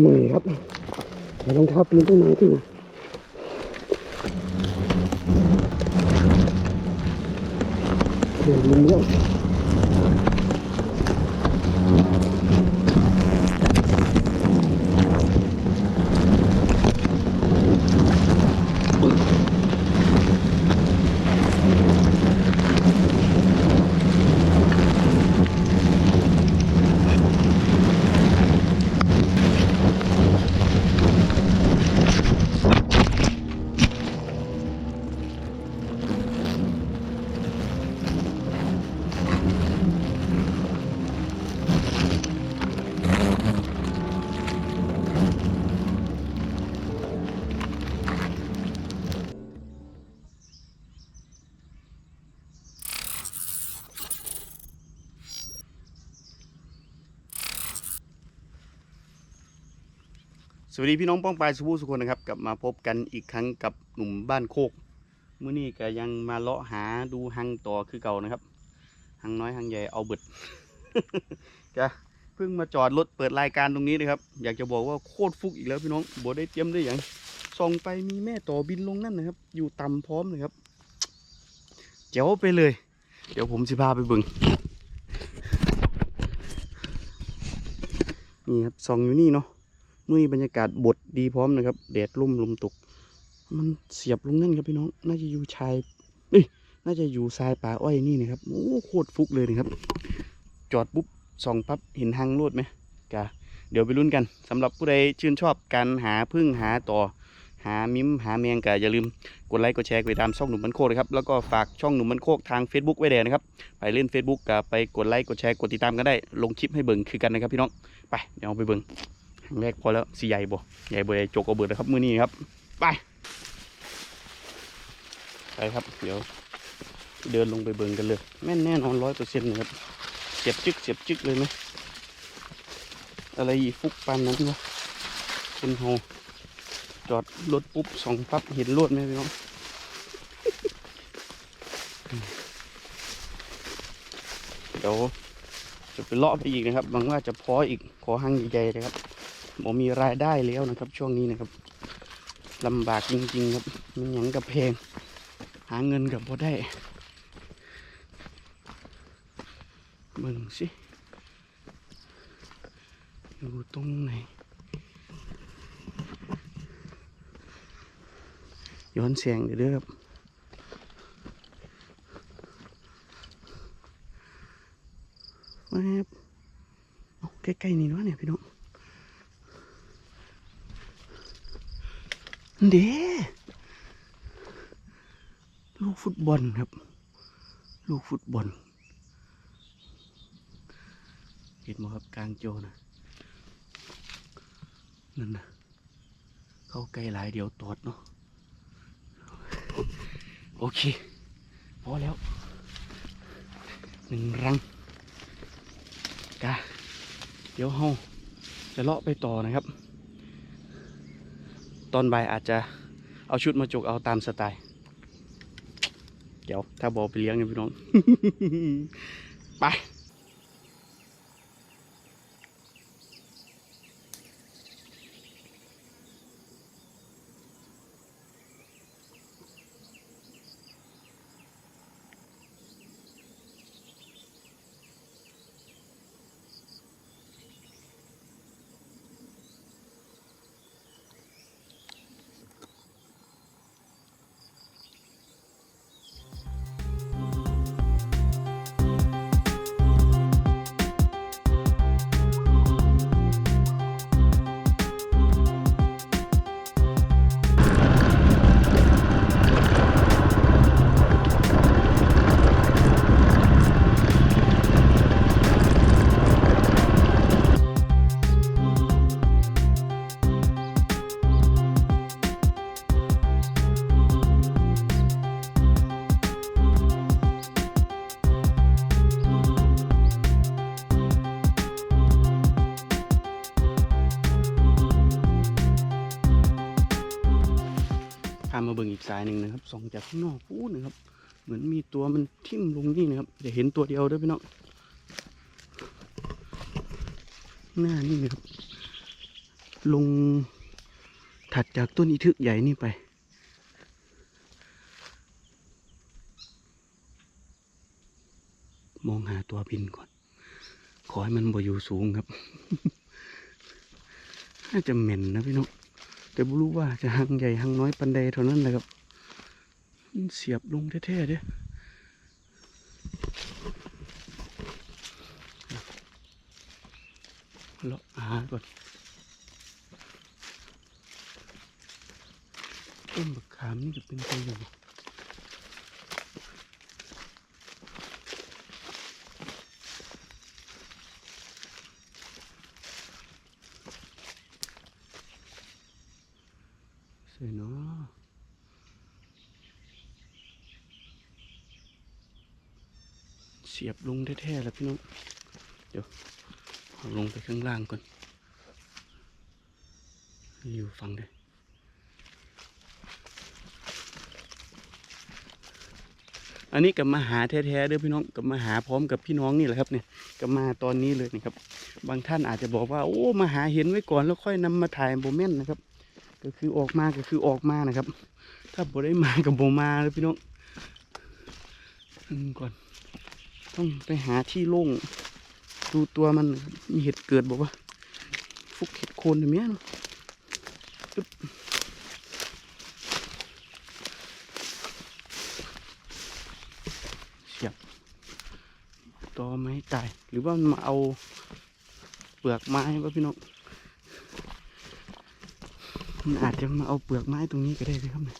เมื่อยครับใส่รองเท้าปีนต้นไม้ที่เดี๋ยวมันเยอะ สวัสดีพี่น้องป้องปลายสุภูสุคนนะครับกลับมาพบกันอีกครั้งกับหนุ่มบ้านโคกมื้อนี้ก็ยังมาเลาะหาดูหังต่อคือเก่านะครับหังน้อยหังใหญ่เอาเบิดก็เพิ่งมาจอดรถเปิดรายการตรงนี้นะครับ อยากจะบอกว่าโคตรฟุกอีกแล้วพี่น้องบ่ได้เตรียมได้อย่างส่องไปมีแม่ต่อบินลงนั่นนะครับ อยู่ต่ำพร้อมเลยครับเจ๋วไปเลย เดี๋ยวผมสิพาไปบิ่งนี่ครับส่องอยู่นี่เนาะ มื่อนี้บรรยากาศบดดีพร้อมนะครับแดดร่มลมตก มันเสียบลงนั่นครับพี่น้อง น่าจะอยู่ชายเอ้ยน่าจะอยู่ทรายป่าอ้อยนี่นะครับโอ้โคตรฟุกเลยนะครับ จอดปุ๊บส่องปั๊บเห็นทางลวดไหมกะเดี๋ยวไปลุ้นกันสำหรับผู้ใดชื่นชอบการหาพึ่งหาต่อหามิมหาแมงกะอย่าลืมกดไลค์กดแชร์กดติดตามช่องหนุ่มมันโคกนะครับแล้วก็ฝากช่องหนุ่มมันโคกทาง Facebook ไว้แดนะครับ ไปเล่น Facebook กะไปกดไลค์กดแชร์กดติดตามกันได้ ลงคลิปให้เบิ่งคือกันนะครับพี่น้องไปเดี๋ยวเอาไปเบิ่ง แรกพอแล้วสีใหญ่บ่ใหญ่บ่ใหญ่จกเอาเบิดนะครับมือนี้ครับ ไป ไปครับ เดี๋ยว เดินลงไปเบิงกันเลย แม่นแน่นอนร้อยเปอร์เซ็นต์นะครับเสียบจึกเสียบจึกเลยไหมอะไรฟุกปานนั้นวะคุณโฮจอดรถปุ๊บสองปั๊บเห็นรวดไหมพี่น้องเดี๋ยวจะไปเลาะไปอีกนะครับหวังว่าจะพออีกขอหั่งใหญ่ๆนะครับ ผมมีรายได้แล้วนะครับ ช่วงนี้นะครับลำบากจริงๆครับมันยังกับเพลง หาเงินกับพอได้เบิ่งสิ อยู่ตรงไหนย้อนเสียงเดี๋ยวเด้อครับแวบใกล้ๆนี่เนาะเนี่ยพี่น้อง เด้ลูกฟุตบอลครับ ลูกฟุตบอล เห็นไหมครับกลางโจนะนั่นนะเข้าใกล้หลายเดี๋ยวตอดเนาะโอเค พอแล้วหนึ่งรังกะเดี๋ยวเฮาจะเลาะไปต่อนะครับ ตอนบ่ายอาจจะเอาชุดมาจกเอาตามสไตล์เดี๋ยวถ้าบอไปเลี้ยงเนี่ยพี่น้อง ไป กสายหนึ่งนะครับส่องจากข้างนอกพูดนะครับ เหมือนมีตัวมันทิ่มลงนี่นะครับจะเห็นตัวเดียวด้วยพี่น้องหน้านี่นะครับ ลงถัดจากต้นอีทึกใหญ่นี่ไปมองหาตัวบินก่อน ขอให้มันบ่อยู่สูงครับ น่าจะเหม็นนะพี่น้องแต่ไม่รู้ว่าจะหังใหญ่หังน้อยปันใดเท่านั้นแหละครับ เสียบลงแท้ๆเด้เลาะหาก่อนต้นบักขามนี่จะเป็นไปอยู่บ่ใส่เนาะ สียบลงแท้ๆแล้วพี่น้อง เดี๋ยวลงไปข้างล่างก่อนอยู่ฟังได้อันนี้กับมาหาแท้ๆเด้อพี่น้องกับมาหาพร้อมกับพี่น้องนี่แหละครับเนี่ยกับมาตอนนี้เลยนะครับ บางท่านอาจจะบอกว่าโอ้มาหาเห็นไว้ก่อนแล้วค่อยนำมาถ่ายโมเมนนะครับ ก็คือออกมาก็คือออกมานะครับ ถ้าโบได้มากับโบมาเลยพี่น้องก่อน ต้องไปหาที่โล่ง ดูตัวมันมีเห็ดเกิดบอกว่า ฟุกเห็ดโคนอย่างเงี้ยเนะอึ๊บเสียบตอไม้ตาย หรือว่ามันมาเอาเปลือกไม้วะพี่น้องมันอาจจะมาเอาเปลือกไม้ตรงนี้ก็ได้เลยครับเนี่ย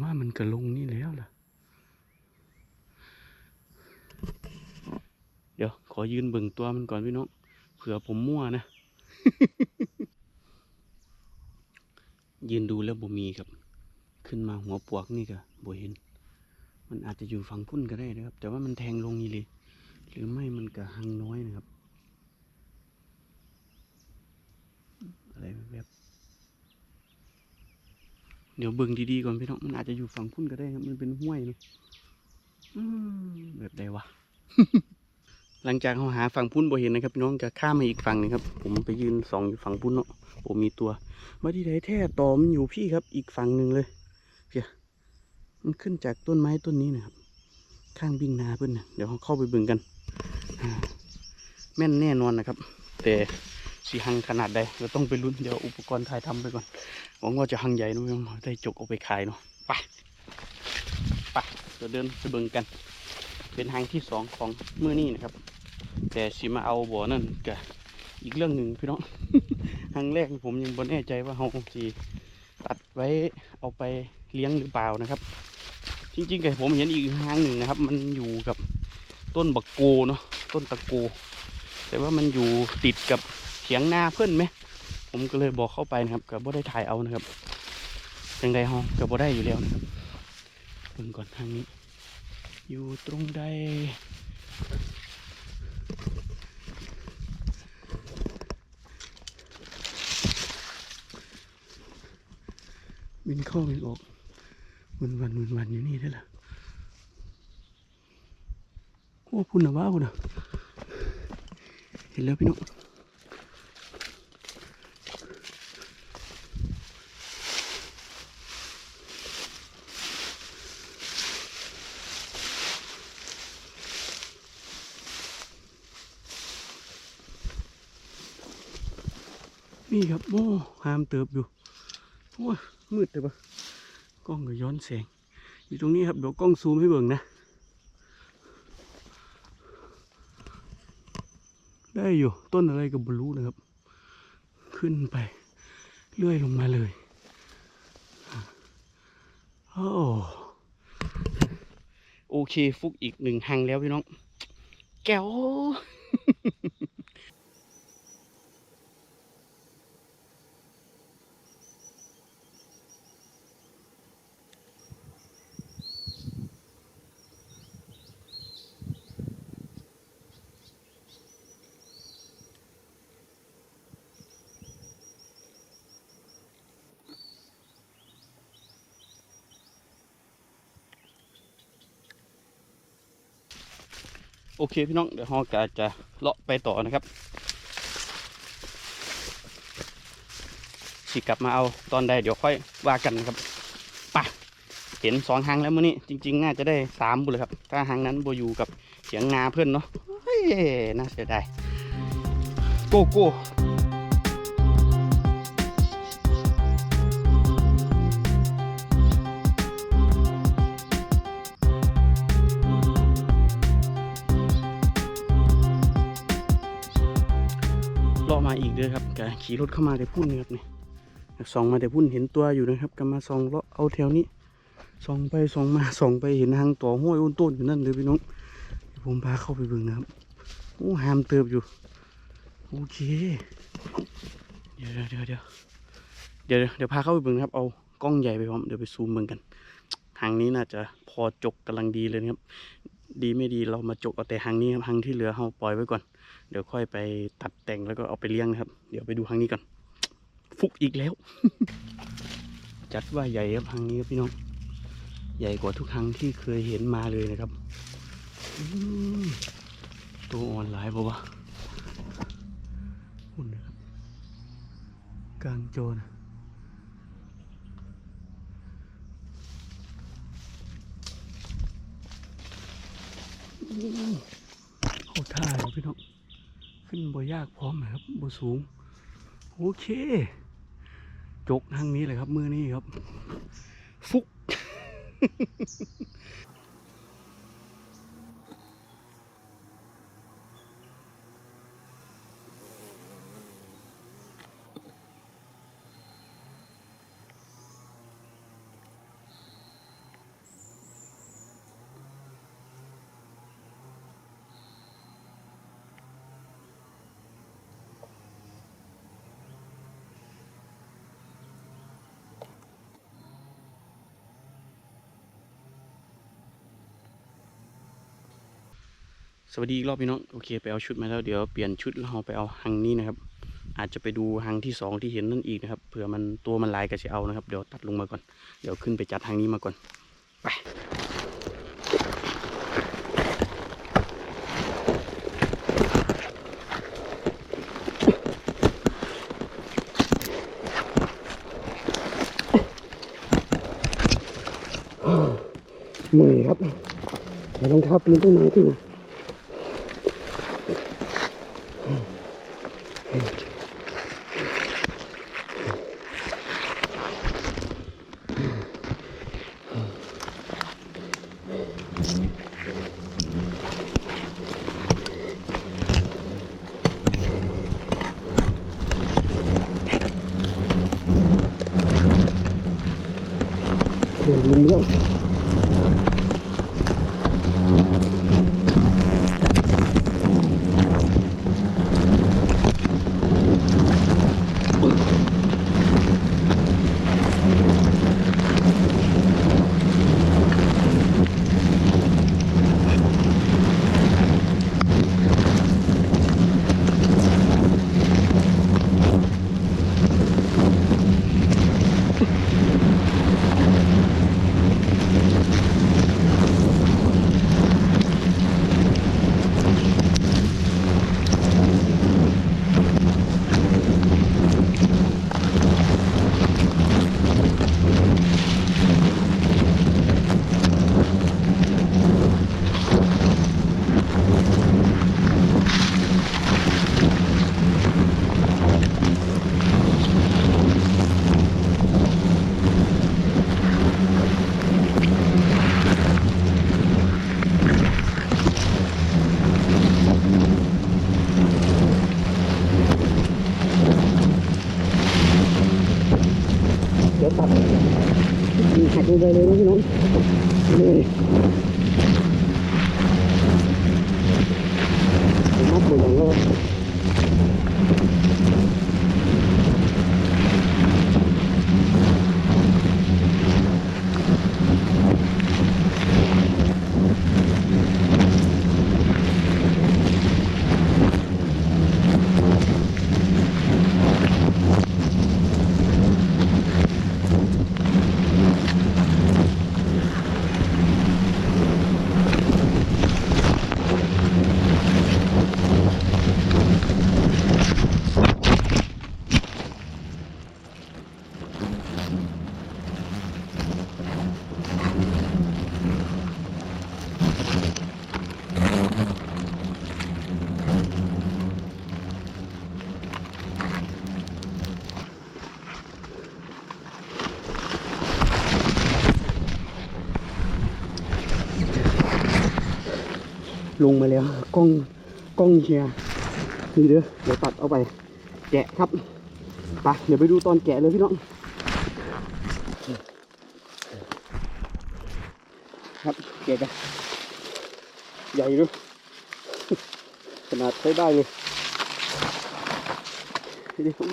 ว่ามันกระลงนี่แล้วล่ะ เดี๋ยว ขอยืนเบิ่งตัวมันก่อนพี่น้องเผื่อผมมั่วนะ ยืนดูแล้วบ่มีครับ ขึ้นมาหัวปวกนี่ก็บ่เห็น มันอาจจะอยู่ฝั่งพุ่นก็ได้นะครับ แต่ว่ามันแทงลงนี่เลยหรือไม่มันก็หังน้อยนะครับ อะไรแบบ เดี๋ยวเบิ่งดีๆก่อนพี่น้องมันอาจจะอยู่ฝั่งพุ่นก็ได้ครับมันเป็นห้วยเนอะแบบใดวะหลังจากเขาหาฝั่งพุ่นบ่เห็นนะครับพี่น้องก็ข้ามมาอีกฝั่งหนึงครับ ผมไปยืนสองอยู่ฝั่งพุ่นเนาะผมมีตัวมาที่ไหนแท้ต่อมันอยู่พี่ครับ อีกฝั่งหนึ่งเลยเพียมันขึ้นจากต้นไม้ต้นนี้นะครับ ข้างบิ่งนาเพื่อนเดี๋ยวเราเข้าไปเบิ่งกันแม่นแน่นอนนะครับ แต่ สีหังขนาดใดเราต้องไปลุ้นเดี๋ยวอุปกรณ์ถ่ายทำไปก่อนหวังว่าจะหังใหญ่นะพี่น้องได้จกเอาไปขายเนาะไปไปเดี๋ยวเดินไปเบิ่งกัน เป็นหางที่สองของมื้อนี้นะครับ แต่สิมาเอาบ่อนั่นก็อีกเรื่องหนึ่งพี่น้องหางแรกผมยังบ่แน่ใจว่าเขาสิตัดไว้เอาไปเลี้ยงหรือเปล่านะครับ จริงๆกับผมเห็นอีกหางหนึ่งนะครับ มันอยู่กับต้นบักโกเนาะต้นตะโก แต่ว่ามันอยู่ติดกับ เถียงนาเพื่อนไหม ผมก็เลยบอกเข้าไปนะครับก็บ่ได้ถ่ายเอานะครับจังใดห้องก็บ่ได้อยู่แล้วนะครับเบิ่งก่อนทางนี้ อยู่ตรงใดบินเข้าบินออกวันวันวันวันอยู่นี่ได้ละโอ้พุ่นนะว้าพุ่นนะเห็นแล้วพี่น้อง นี่ครับโอ้หามเติบอยู่โอ้ยมืดเลยปะกล้องก็ย้อนแสง อยู่ตรงนี้ครับเดี๋ยวกล้องซูมให้เบิ่งนะ ได้อยู่ต้นอะไรกับบรู้นะครับ ขึ้นไป เลื่อยลงมาเลยโอ้โอเค ฟุกอีกหนึ่งหังแล้วพี่น้อง แก้ว โอเคพี่น้องเดี๋ยวฮอกาจะเลาะไปต่อนะครับสิกลับมาเอาตอนใดเดี๋ยวค่อยว่ากันนะครับปะเห็นสองหางแล้วมื้อนี้จริง ๆ น่าจะได้สามบุเลยครับ ถ้าหางนั้นโบอยู่กับเสียงงาเพื่อนเนาะเฮ้ยน่าเสียดายโกโก้ เลาะมาอีกเด้อครับกขี่รถเข้ามาแต่พุ่นนะครับเนี่ยส่องมาแต่พุ่นเห็นตัวอยู่นะครับก็มาส่องเลาะเอาแถวนี้ส่องไปส่องมาส่องไปเห็นหางต่อห้วยอ้นต้นอยู่นั่นเลยพี่น้องผมพาเข้าไปเบิ่งนะครับโอ้หามเติบอยู่โอเคเดี๋ยวเดี๋ยวเดี๋ยวเดี๋ยวเดี๋ยวเดี๋ยวพาเข้าไปเบิ่งนะครับเอากล้องใหญ่ไปพร้อมเดี๋ยวไปซูมเบิ่งกันหางนี้น่าจะพอจกกำลังดีเลยนะครับ ดีไม่ดีเรามาจกเอาแต่หางนี้ครับหางที่เหลือเราปล่อยไว้ก่อน เดี๋ยวค่อยไปตัดแต่งแล้วก็เอาไปเลี้ยงนะครับ เดี๋ยวไปดูหางนี้ก่อน ฟุกอีกแล้ว จัดว่าใหญ่ครับหางนี้ครับพี่น้อง ใหญ่กว่าทุกครั้งที่เคยเห็นมาเลยนะครับตัวอ่อนหลายบ่วะหุ่นนะครับ กลางโจรเข้ท่าเลยพี่น้อง ขึ้นบ่ยากพร้อมนะครับบ่สูง โอเค จกทางนี้เลยครับมือนี้ครับ ฟุก สวัสดีอีกรอบพี่น้องโอเคไปเอาชุดมาแล้วเดี๋ยวเปลี่ยนชุดแล้วเราไปเอาหังนี้นะครับ อาจจะไปดูหังที่สองที่เห็นนั่นอีกนะครับเผื่อมันตัวมันลายก็จะเอานะครับเดี๋ยวตัดลงมาก่อน เดี๋ยวขึ้นไปจัดหังนี้มาก่อนไปเหนื่อยครับเดี๋ยวรองเท้าปีนต้นไม้ขึ้นนะ ลงมาแล้วกล้องกล้องเชียร์นี่เด้อเดี๋ยวตัดเอาไป แกะครับไปเดี๋ยวไปดูตอนแกะเลยพี่น้องครับแกะกันใหญ่ด้วยขนาดใช้ได้เลยดูดิโอ้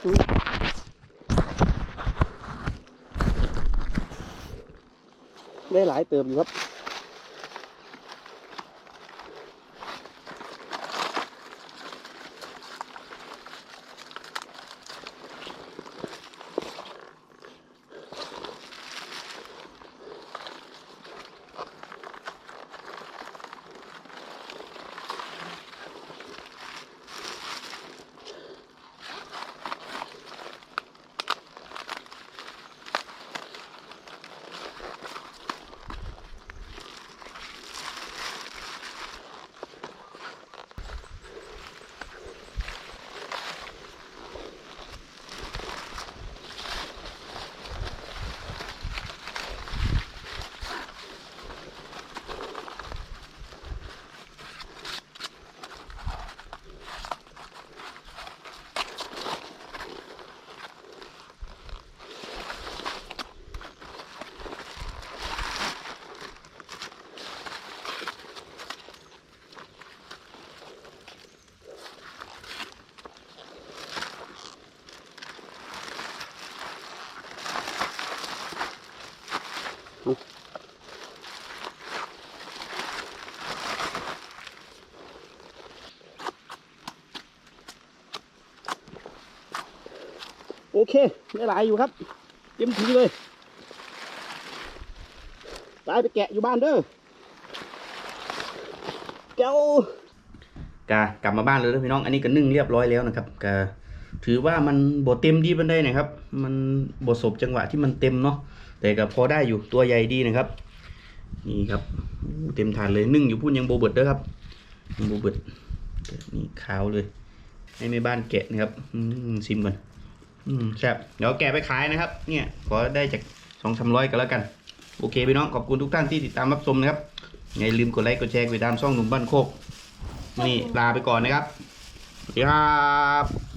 ได้หลายเติมอยู่ครับ เคได้หลายอยู่ครับเต็มทีเลยตายไปแกะอยู่บ้านเด้อแก้วกากลับมาบ้านเลยพี่น้อง อันนี้ก็นึ่งเรียบร้อยแล้วนะครับกาถือว่ามันบดเต็มดีบันไดนะครับ มันบดศพจังหวะที่มันเต็มเนาะ แต่ก็พอได้อยู่ตัวใหญ่ดีนะครับ นี่ครับเต็มถานเลยนึ่งอยู่พูดยังโบเบิดเด้อครับโบเบิดนี่ขาวเลย ให้แม่บ้านแกะนะครับอืมซิมก่อน อืมครับเดี๋ยวแกะไปขายนะครับ เนี่ยขอได้จากสองสามร้อยก็แล้วกัน โอเคพี่น้องขอบคุณทุกท่านที่ติดตามรับชมนะครับอย่าลืมกดไลค์กดแชร์กดติดตามช่องหนุ่มบ้านโคกนี่ลาไปก่อนนะครับสวัสดีครับ